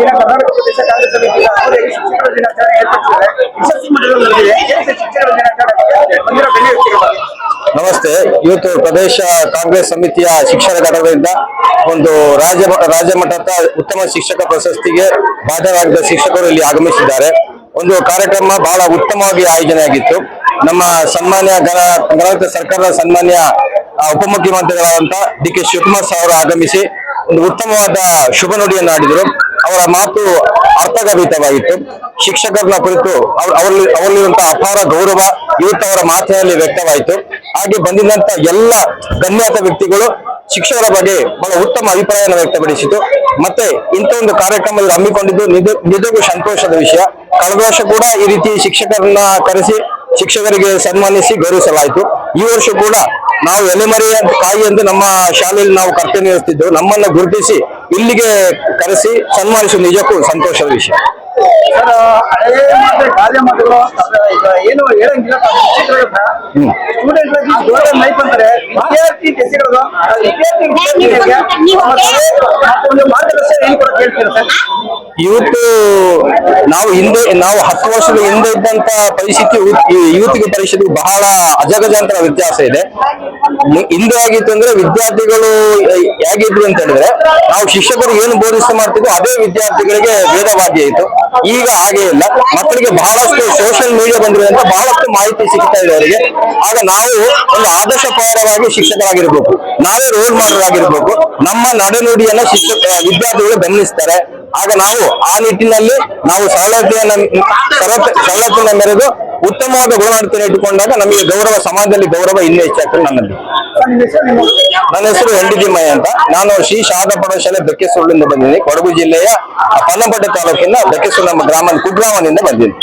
ಕರ್ನಾಟಕ ಪ್ರದೇಶ ಕಾಂಗ್ರೆಸ್ ಸಮಿತಿ ಶಿಕ್ಷಕರ ದಿನಾಚರಣೆ ಯಶಸ್ವಿ ಶಿಕ್ಷಕರ ದಿನಾಚರಣೆ ಬಂದಿರೋ ಗಣ್ಯ ನಮಸ್ತೆ. ಇವತ್ತು ಪ್ರದೇಶ ಕಾಂಗ್ರೆಸ್ ಸಮಿತಿಯ ಶಿಕ್ಷಣ ಘಟಕದಿಂದ ಒಂದು ರಾಜ್ಯ ರಾಜ್ಯ ಮಟ್ಟದ ಉತ್ತಮ ಶಿಕ್ಷಕ ಪ್ರಶಸ್ತಿಗೆ ಭಾಜನರಾಗಿದ್ದ ಶಿಕ್ಷಕರು ಇಲ್ಲಿ ಆಗಮಿಸಿದ್ದಾರೆ. ಒಂದು ಕಾರ್ಯಕ್ರಮ ಬಹಳ ಉತ್ತಮವಾಗಿ ಆಯೋಜನೆ ಆಗಿತ್ತು. ನಮ್ಮ ಸನ್ಮಾನ್ಯ ಗಣ, ಗಣರಾಜ್ಯ ಸರ್ಕಾರದ ಸನ್ಮಾನ್ಯ ಉಪಮುಖ್ಯಮಂತ್ರಿಗಳಾದಂತಹ ಉಪಮುಖ್ಯಮಂತ್ರಿಗಳಾದಂತ ಡಿ ಕೆ ಶಿವಕುಮಾರ್ ಸಾವಿರ ಆಗಮಿಸಿ ಒಂದು ಉತ್ತಮವಾದ ಶುಭ ನುಡಿಯನ್ನು ಆಡಿದರು ಅವರ ಮಾತು ಅರ್ಥಗರ್ಭಿತವಾಗಿತ್ತು ಶಿಕ್ಷಕರನ್ನ ಕುರಿತು ಅವ್ರ- ಅವರಲ್ಲಿ, ಅವರಲ್ಲಿರುವಂತಹ ಅಪಾರ ಗೌರವ ಇವತ್ತು ಅವರ ಮಾತಿನಲ್ಲಿ ವ್ಯಕ್ತವಾಯಿತು. ಹಾಗೆ ಬಂದಿದ್ದಂತ ಎಲ್ಲ ಗಣ್ಯಾತ ವ್ಯಕ್ತಿಗಳು ಶಿಕ್ಷಕರ ಬಗ್ಗೆ ಬಹಳ ಉತ್ತಮ ಅಭಿಪ್ರಾಯವನ್ನು ವ್ಯಕ್ತಪಡಿಸಿತು. ಮತ್ತೆ ಇಂಥ ಒಂದು ಕಾರ್ಯಕ್ರಮದಲ್ಲಿ ಹಮ್ಮಿಕೊಂಡಿದ್ದು ನಿಜ, ನಿಜಕ್ಕೂ ಸಂತೋಷದ ವಿಷಯ. ಕಳೆದ ವರ್ಷ ಕೂಡ ಈ ರೀತಿ ಶಿಕ್ಷಕರನ್ನ ಕರೆಸಿ, ಶಿಕ್ಷಕರಿಗೆ ಸನ್ಮಾನಿಸಿ ಗೌರವಿಸಲಾಯಿತು. ಈ ವರ್ಷ ಕೂಡ ನಾವು ಎಲೆಮರೆಯ ತಾಯಿ ಎಂದು ನಮ್ಮ ಶಾಲೆಯಲ್ಲಿ ನಾವು ಕರ್ತವ್ಯ ನಿರ್ವಹಿಸ್ತಿದ್ದು ನಮ್ಮನ್ನ ಗುರುತಿಸಿ ಇಲ್ಲಿಗೆ ಕರೆಸಿ ಸನ್ಮಾನಿಸುವ ನಿಜಕ್ಕೂ ಸಂತೋಷದ ವಿಷಯ. ಏನು ಸ್ಟೂಡೆಂಟ್ ಇವತ್ತು ನಾವು ಹಿಂದೆ, ನಾವು ಹತ್ತು ವರ್ಷದ ಹಿಂದೆ ಇದ್ದಂತ ಪರಿಸ್ಥಿತಿ ಯುವತಿಗೆ ಪರಿಸ್ಥಿತಿ ಬಹಳ ಅಜಗಜಾಂತರ ವ್ಯತ್ಯಾಸ ಇದೆ. ಹಿಂದೆ ಆಗಿತ್ತು ಅಂದ್ರೆ ವಿದ್ಯಾರ್ಥಿಗಳು ಹೇಗಿದ್ರು ಅಂತ ಹೇಳಿದ್ರೆ, ನಾವು ಶಿಕ್ಷಕರು ಏನು ಬೋಧಿಸ್ತಾ ಮಾಡ್ತಿದ್ವು ಅದೇ ವಿದ್ಯಾರ್ಥಿಗಳಿಗೆ ವೇದವಾದ್ಯ ಇತ್ತು. ಈಗ ಹಾಗೆ ಇಲ್ಲ. ಮಕ್ಕಳಿಗೆ ಬಹಳಷ್ಟು ಸೋಷಿಯಲ್ ಮೀಡಿಯಾ ಬಂದಿರೋದ್ರಿಂದ ಬಹಳಷ್ಟು ಮಾಹಿತಿ ಸಿಗ್ತಾ ಇದೆ ಅವರಿಗೆ. ಆಗ ನಾವು ಒಂದು ಆದರ್ಶ ಪಾರವಾಗಿ ಶಿಕ್ಷಕರಾಗಿರ್ಬೇಕು. ನಾವೇ ರೋಲ್ ಮಾಡಲ್ ಆಗಿರ್ಬೇಕು. ನಮ್ಮ ನಡೆನುಡಿಯನ್ನ ಶಿಕ್ಷಕ ವಿದ್ಯಾರ್ಥಿಗಳು ಗಮನಿಸ್ತಾರೆ. ಆಗ ನಾವು ಆ ನಿಟ್ಟಿನಲ್ಲಿ ನಾವು ಸರಳತೆಯನ್ನ ಸರಳತೆ ಸರಳತೆಯನ್ನ ಮೆರೆದು ಉತ್ತಮವಾದ ಗುಣಮಟ್ಟವನ್ನು ಇಟ್ಟುಕೊಂಡಾಗ ನಮಗೆ ಗೌರವ, ಸಮಾಜದಲ್ಲಿ ಗೌರವ ಇನ್ನೂ ಹೆಚ್ಚಾಗ್ತದೆ ನನ್ನಲ್ಲಿ ನನ್ನ ಹೆಸರು ಡಿ ಅಂತ. ನಾನು ಶ್ರೀ ಶಾರದಾ ಪ್ರೌಢಶಾಲೆ ಬೆಕ್ಕೆಸೂರಿನಿಂದ ಬಂದಿದ್ದೀನಿ. ಕೊಡಗು ಜಿಲ್ಲೆಯ ಪನ್ನಂಪಟ್ಟೆ ತಾಲೂಕಿನ ಬೆಕ್ಕೆಸೂರು ನಮ್ಮ ಗ್ರಾಮ ಕುಗ್ರಾಮದಿಂದ ಬಂದಿದ್ದೀನಿ.